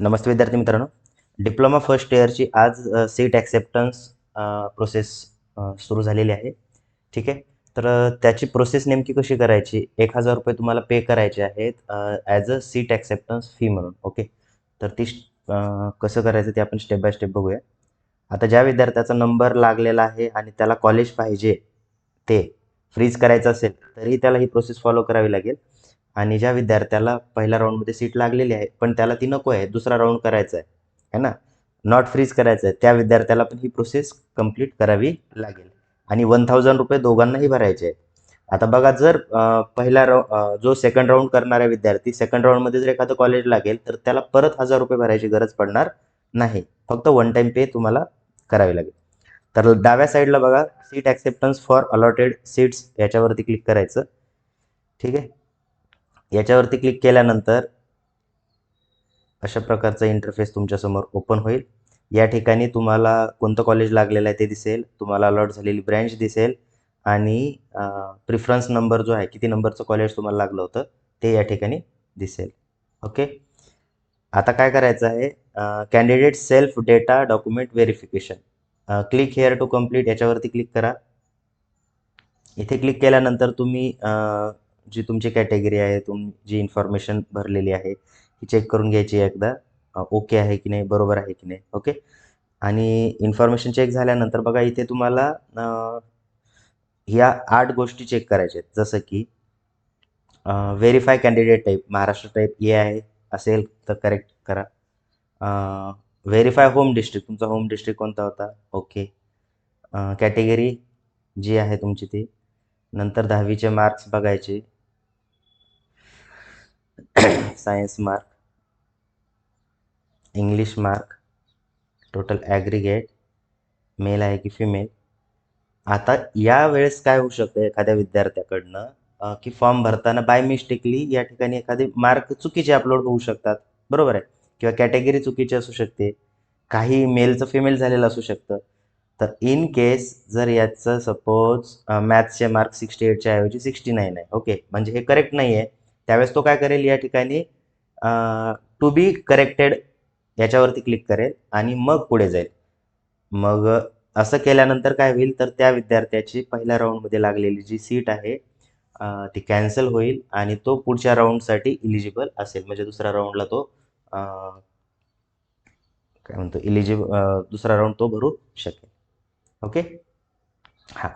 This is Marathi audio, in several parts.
नमस्ते विद्यार्थी मित्रांनो. डिप्लोमा फर्स्ट इयरची आज सीट ॲक्सेप्टन्स प्रोसेस सुरू झालेली आहे. ठीक आहे? तर त्याची प्रोसेस नेमकी कशी करायची? एक हजार रुपये तुम्हाला पे करायचे आहेत as a seat acceptance fee म्हणून. ओके? तर ती कसं करायचं ते आपण स्टेप बाय स्टेप बघूया. आता ज्या विद्यार्थ्याचा नंबर लागलेला आहे आणि त्याला कॉलेज पाहिजे ते फ्रीज करायचं असेल तरी त्याला ही प्रोसेस फॉलो करावी लागेल. आणि ज्या विद्यार्थ्याला पहिल्या राऊंडमध्ये सीट लागलेली आहे पण त्याला ती नको आहे दुसरा राऊंड करायचा आहे है ना? नॉट फ्रीज करायचं आहे. त्या विद्यार्थ्याला पण ही प्रोसेस कंप्लीट करावी लागेल. आणि वन थाउजंड रुपये दोघांनाही भरायचे आहेत. आता बघा जर पहिला राऊ जो सेकंड राऊंड करणारा विद्यार्थी सेकंड राऊंडमध्ये जर एखादं कॉलेज लागेल तर त्याला परत हजार रुपये भरायची गरज पडणार नाही. फक्त वन टाइम पे तुम्हाला करावी लागेल. तर डाव्या साईडला बघा seat acceptance for allotted seats याच्यावरती क्लिक करायचं. ठीक आहे? याच्यावरती क्लिक केल्यानंतर अशा प्रकारचा इंटरफेस तुमच्यासमोर ओपन होईल. या ठिकाणी तुम्हाला कोणतं कॉलेज लागलेलं आहे ते दिसेल. तुम्हाला अलॉट झालेली ब्रँच दिसेल. आणि प्रिफरन्स नंबर जो आहे किती नंबरचं कॉलेज तुम्हाला लागलं होतं ते या ठिकाणी दिसेल. ओके आता काय करायचं आहे? Candidate self data document verification click here to complete याच्यावरती क्लिक करा. इथे क्लिक केल्यानंतर तुम्ही जी तुमची कॅटेगरी आहे तुम जी इन्फॉर्मेशन भरलेली आहे ही चेक करून घ्यायची आहे एकदा. ओके आहे की नाही बरोबर आहे की नाही ओके आणि इन्फॉर्मेशन चेक झाल्यानंतर बघा इथे तुम्हाला ह्या आठ गोष्टी चेक करायच्या आहेत. जसं की verify candidate type Maharashtra type A आहे असेल तर करेक्ट करा. व्हेरीफाय होम डिस्ट्रिक्ट तुमचा होम डिस्ट्रिक्ट कोणता होता? ओके कॅटेगरी जी आहे तुमची ती नंतर दहावीचे मार्क्स बघायचे. Science mark English mark total aggregate male आहे की फिमेल आता या वेळेस काय होऊ शकतं एखाद्या विद्यार्थ्याकडनं की फॉर्म भरताना बाय मिस्टेकली या ठिकाणी एखादे मार्क चुकीचे अपलोड होऊ शकतात. बरोबर आहे? किंवा कॅटेगरी चुकीची असू शकते. काही मेलचं फिमेल झालेलं असू शकतं. तर इन केस जर याचं सपोज मॅथ्सचे मार्क सिक्स्टी एटच्या ऐवजी सिक्स्टी नाईन आहे. ओके म्हणजे हे करेक्ट नाही आहे त्यावेळेस तो काय करेल या ठिकाणी टू बी करेक्टेड याच्यावरती क्लिक करेल आणि मग पुढे जाईल. मग असं केल्यानंतर काय होईल तर त्या विद्यार्थ्याची पहिल्या राऊंडमध्ये लागलेली जी सीट आहे ती कॅन्सल होईल आणि तो पुढच्या राऊंडसाठी इलिजिबल असेल. म्हणजे दुसऱ्या राऊंडला तो काय म्हणतो इलिजिबल दुसरा राऊंड तो भरू शकेल. ओके हां.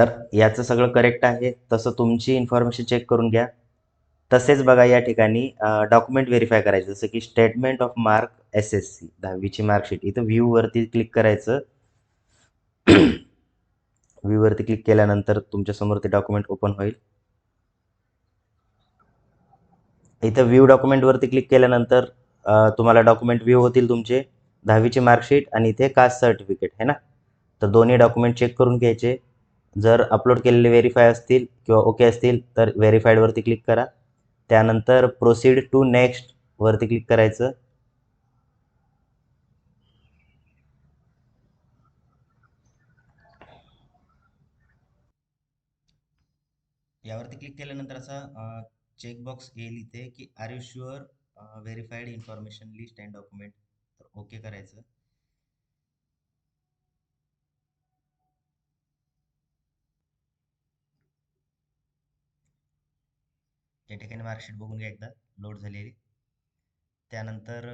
तर याचं सगळं करेक्ट आहे. तसं तुमची इन्फॉर्मेशन चेक करून घ्या. तसेच बघा या ठिकाणी डॉक्युमेंट व्हेरीफाय करायचं. जसं की statement of mark S S C दहावीची मार्कशीट इथं व्ह्यूवरती क्लिक करायचं. व्ह्यूवरती क्लिक केल्यानंतर तुमच्यासमोर ते डॉक्युमेंट ओपन होईल. इथं व्ह्यू डॉक्युमेंटवरती क्लिक केल्यानंतर तुम्हाला डॉक्युमेंट व्ह्यू होतील तुमचे. दहावीची मार्कशीट आणि इथे कास्ट सर्टिफिकेट है ना? तर दोन्ही डॉक्युमेंट चेक करून घ्यायचे. जर अपलोड केलेले व्हेरीफाय असतील किंवा ओके असतील तर व्हेरीफाईडवरती क्लिक करा. त्यानंतर प्रोसीड टू नेक्स्ट वरती क्लिक करायचं. यावरती क्लिक केल्यानंतर असा चेकबॉक्स येईल इथे की are you sure verified information list and document तर ओके करायचं. या ठिकाणी मार्कशीट बघून घ्या एकदा लोड झालेली. त्यानंतर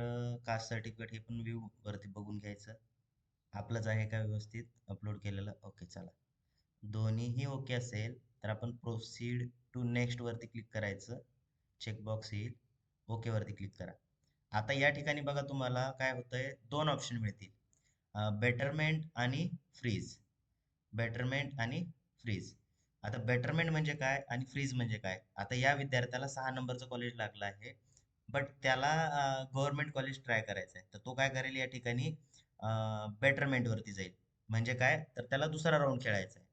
कास्ट सर्टिफिकेट हे पण व्ह्यू वरती बघून घ्यायचं. आपलंच आहे का व्यवस्थित? अपलोड केलेलं? ओके चला. दोन्हीही ओके असेल तर आपण प्रोसीड टू नेक्स्ट वरती क्लिक करायचं. चेकबॉक्स येईल. ओके वरती क्लिक करा. आता या ठिकाणी बघा तुम्हाला काय होतंय? दोन ऑप्शन मिळतील. बेटरमेंट आणि फ्रीज बेटरमेंट आणि फ्रीज आता बेटरमेंट म्हणजे काय आणि फ्रीज म्हणजे काय? आता या विद्यार्थ्याला सहा नंबरचं कॉलेज लागलं आहे बट त्याला गव्हर्नमेंट कॉलेज ट्राय करायचं आहे तर तो काय करेल या ठिकाणी बेटरमेंटवरती जाईल. म्हणजे काय? तर त्याला दुसरा राऊंड खेळायचा आहे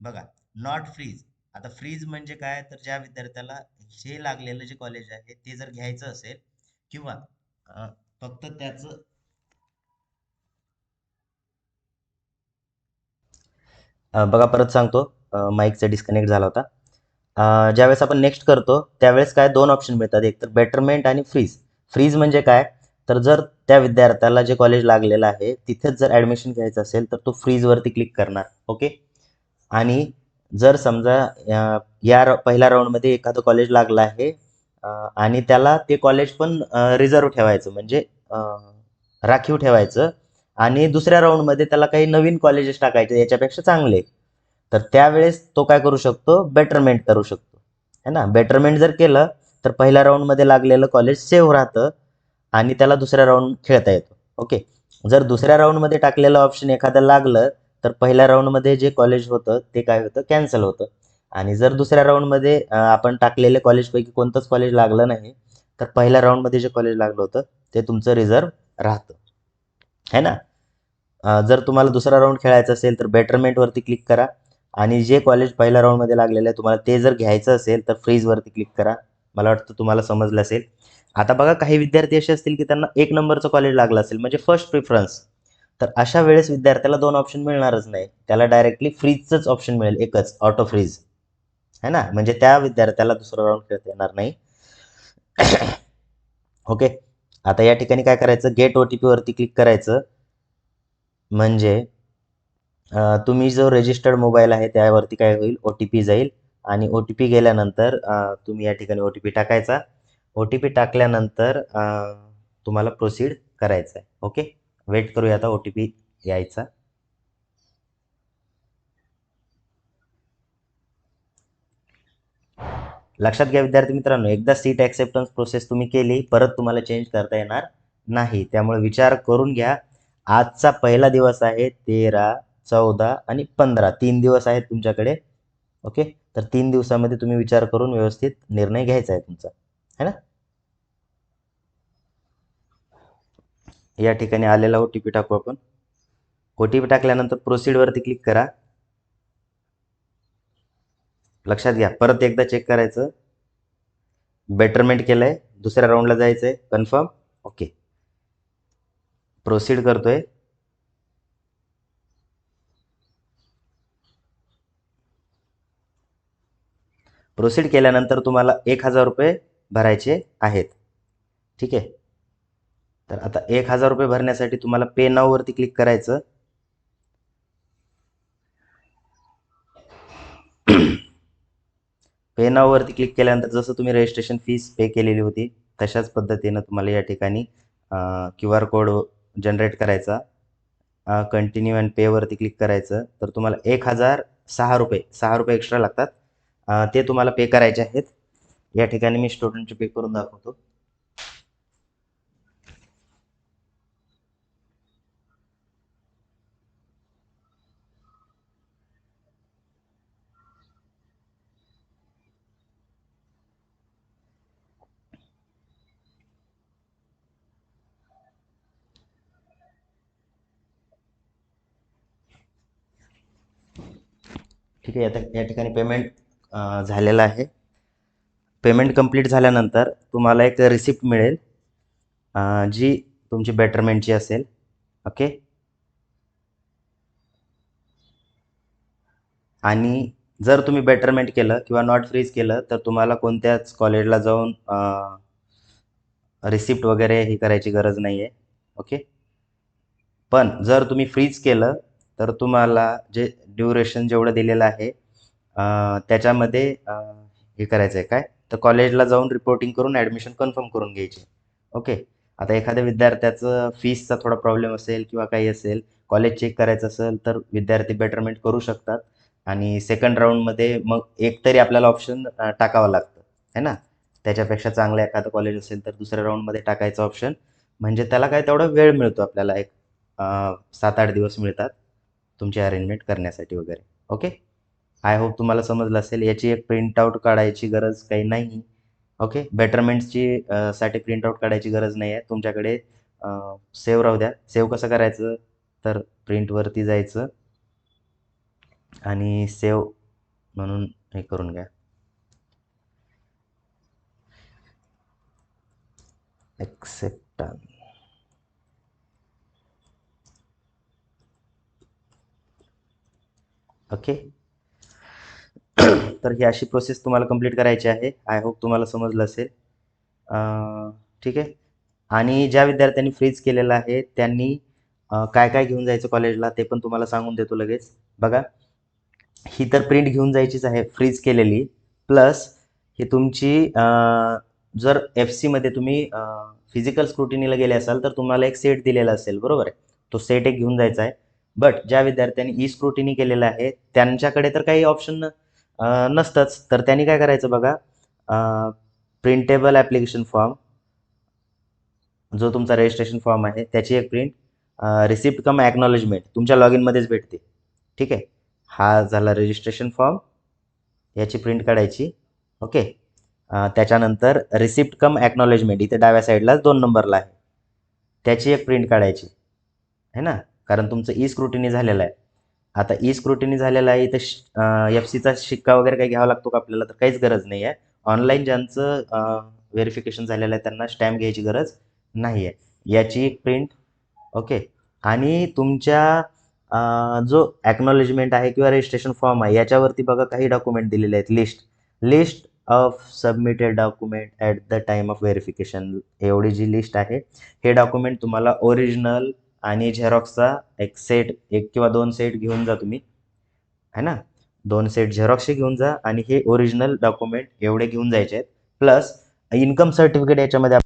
बघा नॉट फ्रीज आता फ्रीज म्हणजे काय? तर ज्या विद्यार्थ्याला हे लागलेलं जे कॉलेज आहे ते जर घ्यायचं असेल किंवा फक्त त्याचं बघा परत सांगतो. माईकचा डिस्कनेक्ट झाला होता. ज्यावेळेस आपण नेक्स्ट करतो त्यावेळेस काय दोन ऑप्शन मिळतात. एक तर बेटरमेंट आणि फ्रीज फ्रीज म्हणजे काय? तर जर त्या विद्यार्थ्याला जे कॉलेज लागलेलं आहे तिथेच जर ॲडमिशन घ्यायचं असेल तर तो फ्रीजवरती क्लिक करणार. ओके आणि जर समजा या पहिल्या राऊंडमध्ये एखादं कॉलेज लागलं आहे आणि त्याला ते कॉलेज पण रिझर्व ठेवायचं म्हणजे राखीव ठेवायचं आणि दुसऱ्या राऊंडमध्ये त्याला काही नवीन कॉलेजेस टाकायचे याच्यापेक्षा चांगले. तर त्यावेळेस तो काय करू शकतो? बेटरमेंट करू शकतो. है ना? बेटरमेंट जर केलं तर पहिल्या राऊंडमध्ये लागलेलं कॉलेज सेव्ह राहतं आणि त्याला दुसऱ्या राऊंड खेळता येतो. ओके जर दुसऱ्या राऊंडमध्ये टाकलेलं ऑप्शन एखादं लागलं तर पहिल्या राऊंडमध्ये जे कॉलेज होतं ते काय होतं? कॅन्सल होतं. आणि जर दुसऱ्या राऊंडमध्ये आपण टाकलेले कॉलेजपैकी कोणतंच कॉलेज लागलं नाही तर पहिल्या राऊंडमध्ये जे कॉलेज लागलं होतं ते तुमचं रिझर्व राहतं. है ना? जर तुम्हाला दुसरा राऊंड खेळायचा असेल तर बेटरमेंटवरती क्लिक करा. आणि जे कॉलेज पहिल्या राऊंडमध्ये लागलेलं आहे तुम्हाला ते जर घ्यायचं असेल तर फ्रीजवरती क्लिक करा. मला वाटतं तुम्हाला समजलं असेल. आता बघा काही विद्यार्थी असे असतील की त्यांना एक नंबरचं कॉलेज लागलं असेल म्हणजे फर्स्ट प्रिफरन्स तर अशा वेळेस विद्यार्थ्याला दोन ऑप्शन मिळणारच नाही. त्याला डायरेक्टली फ्रीजचंच ऑप्शन मिळेल एकच ऑटो फ्रीज है ना? म्हणजे त्या विद्यार्थ्याला दुसरा राऊंड खेळता येणार नाही. ओके आता या ठिकाणी काय करायचं? गेट ओ टी पीवरती क्लिक करायचं. म्हणजे तुम्ही जो रजिस्टर्ड मोबाईल आहे त्यावरती काय होईल? ओ टी पी जाईल आणि ओ टी पी गेल्यानंतर तुम्ही या ठिकाणी ओ टी पी टाकायचा. ओ टी पी टाकल्यानंतर तुम्हाला प्रोसीड करायचं आहे. ओके वेट करूया आता ओ टी पी यायचा. लक्षात घ्या विद्यार्थी मित्रांनो एकदा सीट ॲक्सेप्टन्स प्रोसेस तुम्ही केली परत तुम्हाला चेंज करता येणार नाही. त्यामुळे विचार करून घ्या. आजचा पहिला दिवस आहे तेरा चौदा आणि पंधरा. तीन दिवस आहेत तुमच्याकडे. ओके? तर तीन दिवसामध्ये तुम्ही विचार करून व्यवस्थित निर्णय घ्यायचा आहे तुमचा. है ना? या ठिकाणी आलेला ओ टी पी टाकू आपण. ओ टी पी टाकल्यानंतर प्रोसीडवरती क्लिक करा. लक्षात घ्या परत एकदा चेक करायचं. बेटरमेंट केलंय. दुसऱ्या राऊंडला जायचंय. Confirm okay. प्रोसीड करतोय. प्रोसीड केल्यानंतर तुम्हाला एक हजार रुपये भरायचे आहेत. ठीक आहे? तर आता एक हजार रुपये भरण्यासाठी तुम्हाला पे नाववरती क्लिक करायचं. पे नाववरती क्लिक केल्यानंतर जसं तुम्ही रजिस्ट्रेशन फीस पे केलेली होती तशाच पद्धतीनं तुम्हाला या ठिकाणी क्यू आर कोड जनरेट करायचा. कंटिन्यू अँड पेवरती क्लिक करायचं. तर तुम्हाला एक हजार सहा रुपये सहा रुपये एक्स्ट्रा लागतात. ते तुम्हाला पे करायचे आहेत. या ठिकाणी मी स्टुडंटचे पे करून दाखवतो. ठीक आहे आता या ठिकाणी पेमेंट झालेलं आहे. पेमेंट कंप्लीट झाल्यानंतर तुम्हाला एक रिसिप्ट मिळेल जी तुमची बेटरमेंटची असेल. ओके आणि जर तुम्ही बेटरमेंट केलं किंवा नॉट फ्रीज केलं तर तुम्हाला कोणत्याच कॉलेजला जाऊन रिसिप्ट वगैरे हे करायची गरज नाही आहे ओके पण जर तुम्ही फ्रीज केलं तर तुम्हाला जे ड्युरेशन जेवढं दिलेलं आहे त्याच्यामध्ये हे करायचं आहे काय? तर कॉलेजला जाऊन रिपोर्टिंग करून ॲडमिशन कन्फर्म करून घ्यायची. ओके आता एखाद्या विद्यार्थ्याचं फीसचा थोडा प्रॉब्लेम असेल किंवा काही असेल कॉलेज चेक करायचं असेल तर विद्यार्थी बेटरमेंट करू शकतात. आणि सेकंड राऊंडमध्ये मग एक तरी आपल्याला ऑप्शन टाकावं लागतं. है ना? त्याच्यापेक्षा चांगलं एखादं कॉलेज असेल तर दुसऱ्या राऊंडमध्ये टाकायचं ऑप्शन म्हणजे त्याला काय तेवढा वेळ मिळतो आपल्याला एक सात आठ दिवस मिळतात तुमची अरेंजमेंट करण्यासाठी वगैरे. ओके आय होप तुम्हाला समजलं असेल याची एक प्रिंटआउट काढायची गरज काही नाही. ओके बेटरमेंट्सची साठी प्रिंटआउट काढायची गरज नाही आहे. तुमच्याकडे सेव्ह राहू द्या. सेव्ह कसं करायचं? तर प्रिंटवरती जायचं. आणि सेव्ह म्हणून हे करून घ्या. एक्सेप्ट ओके तर ही अशी प्रोसेस तुम्हाला कंप्लीट करायची आहे. आय होप तुम्हाला समजलं असेल. ठीक आहे. आणि ज्या विद्यार्थ्यांनी फ्रीज केलेलं आहे त्यांनी काय काय घेऊन जायचं कॉलेजला ते पण तुम्हाला सांगून देतो लगेच. बघा. ही तर प्रिंट घेऊन जायचीच आहे फ्रीज केलेली. प्लस ही तुमची जर एफ सीमध्ये तुम्ही फिजिकल स्क्रुटिनीला गेले असाल तर तुम्हाला एक सेट दिलेला असेल. बरोबर आहे? तो सेट एक घेऊन जायचा आहे. बट ज्या विद्यार्थ्यांनी ई स्क्रुटिनी केलेला आहे त्यांच्याकडे तर काही ऑप्शन नसतंच. तर त्यांनी काय करायचं बघा प्रिंटेबल ॲप्लिकेशन फॉर्म जो तुमचा रजिस्ट्रेशन फॉर्म आहे त्याची एक प्रिंट रिसिप्ट कम ॲक्नॉलेजमेंट तुमच्या लॉग इनमध्येच भेटते. ठीक आहे? हा झाला रजिस्ट्रेशन फॉर्म याची प्रिंट काढायची. ओके? त्याच्यानंतर रिसिप्ट कम ॲक्नॉलेजमेंट इथे डाव्या साईडला दोन नंबरला आहे. त्याची एक प्रिंट काढायची. है ना? कारण तुमचं ई स्क्रुटिनी झालेलं आहे. आता ई स्क्रुटिनी झालेला आहे इथं एफ सीचा शिक्का वगैरे काही घ्यावा लागतो का आपल्याला? तर काहीच गरज नाही आहे. ऑनलाईन ज्यांचं व्हेरिफिकेशन झालेलं आहे त्यांना स्टॅम्प घ्यायची गरज नाही आहे. याची एक प्रिंट ओके आणि तुमच्या जो ॲक्नॉलेजमेंट आहे किंवा रजिस्ट्रेशन फॉर्म आहे याच्यावरती बघा काही डॉक्युमेंट दिलेले आहेत. List list of submitted document at the time of verification एवढी जी लिस्ट आहे हे डॉक्युमेंट तुम्हाला ओरिजिनल आणि झेरॉक्सचा एक सेट एक किंवा दोन सेट घेऊन जा तुम्ही. है ना? दोन सेट झेरॉक्सचे घेऊन जा आणि हे ओरिजिनल डॉक्युमेंट एवढे घेऊन जायचे आहेत. प्लस इन्कम सर्टिफिकेट याच्यामध्ये